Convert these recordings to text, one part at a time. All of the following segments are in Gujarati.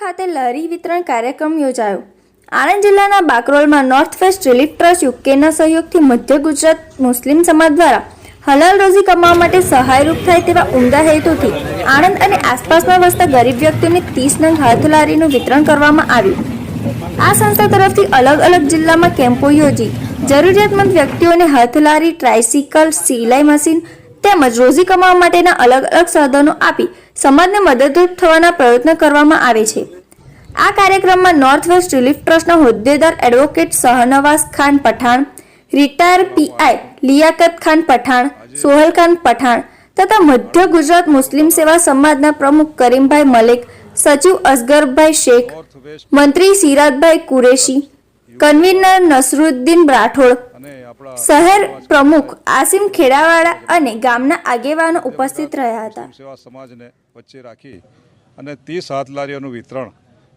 ખાતે લહેરી વિતરણ કાર્યક્રમ યોજાયો. આણંદ જિલ્લાના બાકરોલમાં નોર્થ વેસ્ટ રિલીફ ટ્રસ્ટ યુકેના સહયોગથી મધ્ય ગુજરાત મુસ્લિમ સમાજ દ્વારા હલાલ રોજી કમાવા માટે સહાયરૂપ થાય તેવા ઉમદા હેતુથી આણંદ અને આસપાસમાં વસતા ગરીબ વ્યક્તિઓને ત્રીસ નંગ હાથ લારીનું વિતરણ કરવામાં આવ્યું. આ સંસ્થા તરફથી અલગ અલગ જિલ્લામાં કેમ્પો યોજી જરૂરિયાતમંદ વ્યક્તિઓને હાથલારી, ટ્રાયસિકલ, સિલાઈ મશીન તેમજ રોજી કમાવા માટેના અલગ અલગ સાધનો આપી સમાજને મદદરૂપ થવાના પ્રયત્ન કરવામાં આવે છે. આ કાર્યક્રમમાં નોર્થ વેસ્ટ રિલીફ ટ્રસ્ટના હોદ્દેદાર advocate Shahnawaz Khan Pathan, retire PI Liyakat Khan Pathan, Sohal Khan Pathan તથા મધ્ય ગુજરાત મુસ્લિમ સેવા સમાજના પ્રમુખ કરીમભાઈ મલિક, સચિવ અસગરભાઈ શેખ, મંત્રી સિરાજભાઈ કુરેશી, કન્વીનર નસરુદ્દીન રાઠોડ શહેર પ્રમુખ આસિમ ખેડાવાળા અને ગામના આગેવાનો ઉપસ્થિત રહ્યા હતા. સેવા સમાજને વચ્ચે રાખી અને ત્રીસ હાથલારીઓનું વિતરણ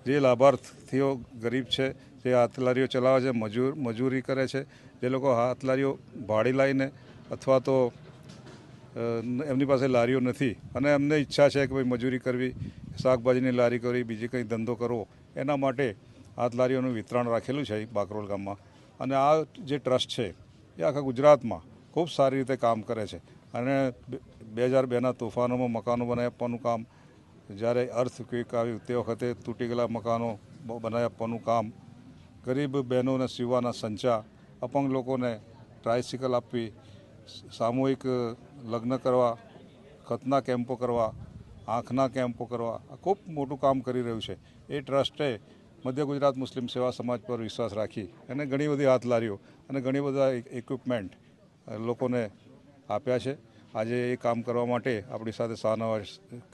જે લાભાર્થીઓ ગરીબ છે જે હાથલારીઓ ચલાવે છે મજૂર મજૂરી કરે છે જે લોકો હાથલારીઓ ભાડી લાવીને અથવા તો એમની પાસે લારીઓ નથી અને એમને ઈચ્છા છે કે ભાઈ મજૂરી કરવી શાકભાજીની લારી કરવી બીજી કંઈ ધંધો કરવો એના માટે હાથલારીઓનું વિતરણ રાખેલું છે બાકરોલ ગામમાં. અને આ જે ટ્રસ્ટ છે એ આખા ગુજરાતમાં ખૂબ સારી રીતે કામ કરે છે. અને બે હજાર બેના તોફાનોમાં મકાનો બનાવી આપવાનું કામ, જ્યારે અર્થ ક્વિક આવ્યું તે વખતે તૂટી ગયેલા મકાનો બનાવી આપવાનું કામ, ગરીબ બહેનોને સીવવાના સંચા, અપંગ લોકોને ટ્રાયસિકલ આપવી, સામૂહિક લગ્ન કરવા, ખતના કેમ્પો કરવા, આંખના કેમ્પો કરવા, આ ખૂબ મોટું કામ કરી રહ્યું છે. એ ટ્રસ્ટે મધ્ય ગુજરાત મુસ્લિમ સેવા સમાજ પર વિશ્વાસ રાખી અને ઘણી બધી હાથ લારીઓ અને ઘણી બધા ઇક્વિપમેન્ટ લોકોને આપ્યા છે. આજે એ કામ કરવા માટે આપણી સાથે શાહનવાજ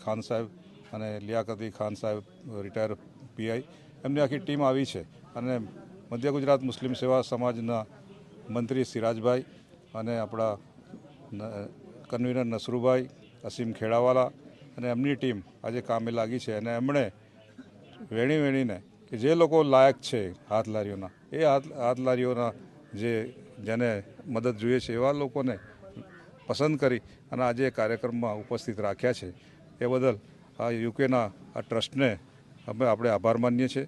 ખાન સાહેબ અને લિયાકતી ખાન સાહેબ, રિટાયર પીઆઈ, એમની આખી ટીમ આવી છે. અને મધ્ય ગુજરાત મુસ્લિમ સેવા સમાજના મંત્રી સિરાજભાઈ અને આપણા કન્વીનર નસરુભાઈ, અસીમ ખેડાવાલા અને એમની ટીમ આજે કામે લાગી છે. અને એમણે વેણી વેણીને કે જે લોકો લાયક છે હાથલારીઓના, એ હાથ, હાથલારીઓના જે જેને મદદ જોઈએ છે એવા લોકોને પસંદ કરી અને આજે કાર્યક્રમમાં ઉપસ્થિત રાખ્યા છે. એ બદલ આ યુકેના આ ટ્રસ્ટને અમે આપણે આભાર માનીએ છીએ.